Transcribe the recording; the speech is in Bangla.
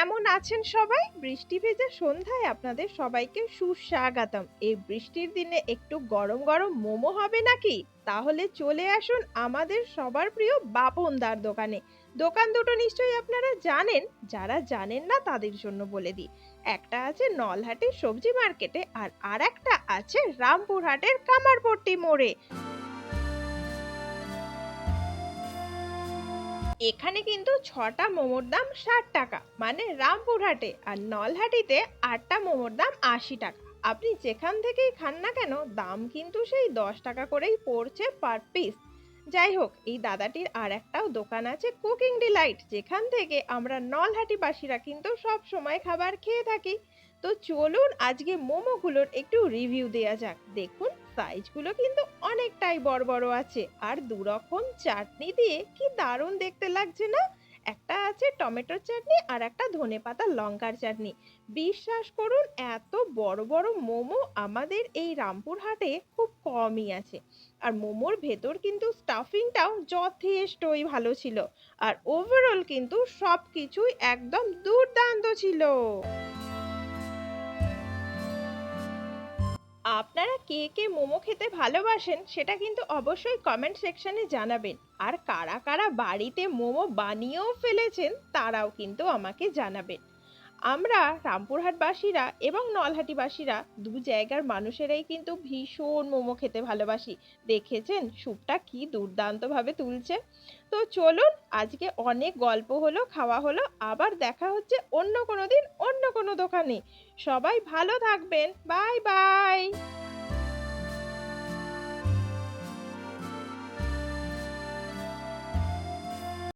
কেমন আছেন সবাই? বৃষ্টি ভেজা সন্ধ্যায় আপনাদের সবাইকে সুস্বাগতম। এই বৃষ্টির দিনে একটু গরম গরম মোমো হবে নাকি? তাহলে চলে আসুন আমাদের সবার প্রিয় বাপনদার দোকানে। দোকান দুটো নিশ্চয়ই আপনারা জানেন, যারা জানেন না তাদের জন্য বলে দিই। একটা আছে নলহাটির সবজি মার্কেটে আর আর একটা আছে রামপুরহাটের কামারপট্টি মোড়ে। এখানে কিন্তু ছটা মোমোর দাম ষাট টাকা মানে রামপুরহাটে। আর নলহাটিতে আটটা মোমোর দাম আশি টাকা। আপনি যেখান থেকেই খান না কেন, দাম কিন্তু সেই দশ টাকা করেই পড়ছে পার পিস যাই হোক, এই দাদাটির আর একটাও দোকান আছে কুকিং ডিলাইট যেখান থেকে আমরা নলহাটিবাসীরা কিন্তু সব সময় খাবার খেয়ে থাকি। তো চলুন আজকে মোমোগুলোর একটু রিভিউ দেওয়া যাক। দেখুন সাইজগুলো কিন্তু অনেকটাই বড় বড় আছে। আর দু রকম চাটনি দিয়ে কি দারুণ দেখতে লাগছে না? একটা আছে টমেটোর চাটনি আর একটা ধনেপাতা লঙ্কার চাটনি। বিশ্বাস করুন, এত বড় বড় মোমো আমাদের এই রামপুরহাটে খুব কমই আছে। আর মোমোর ভেতর কিন্তু স্টাফিংটাও যথেষ্টই ভালো ছিল। আর ওভারঅল কিন্তু সব কিছুই একদম দুর্দান্ত ছিল। কে কে মোমো খেতে ভালোবাসেন, সেটা কিন্তু অবশ্যই কমেন্ট সেকশনে জানাবেন। আর কারা কারা বাড়িতে মোমো বানিয়েও ফেলেছেন, তারাও কিন্তু আমাকে জানাবেন। আমরা রামপুরহাটবাসীরা এবং নলহাটিবাসীরা দু জায়গার মানুষেরাই কিন্তু ভীষণ মোমো খেতে ভালোবাসি। দেখেছেন? স্যুপটা কি দুর্দান্তভাবে তুলছে। তো চলুন, আজকে অনেক গল্প হলো, খাওয়া হলো, আবার দেখা হচ্ছে অন্য কোনো দিন, অন্য কোনো দোকানে। সবাই ভালো থাকবেন। Bye bye!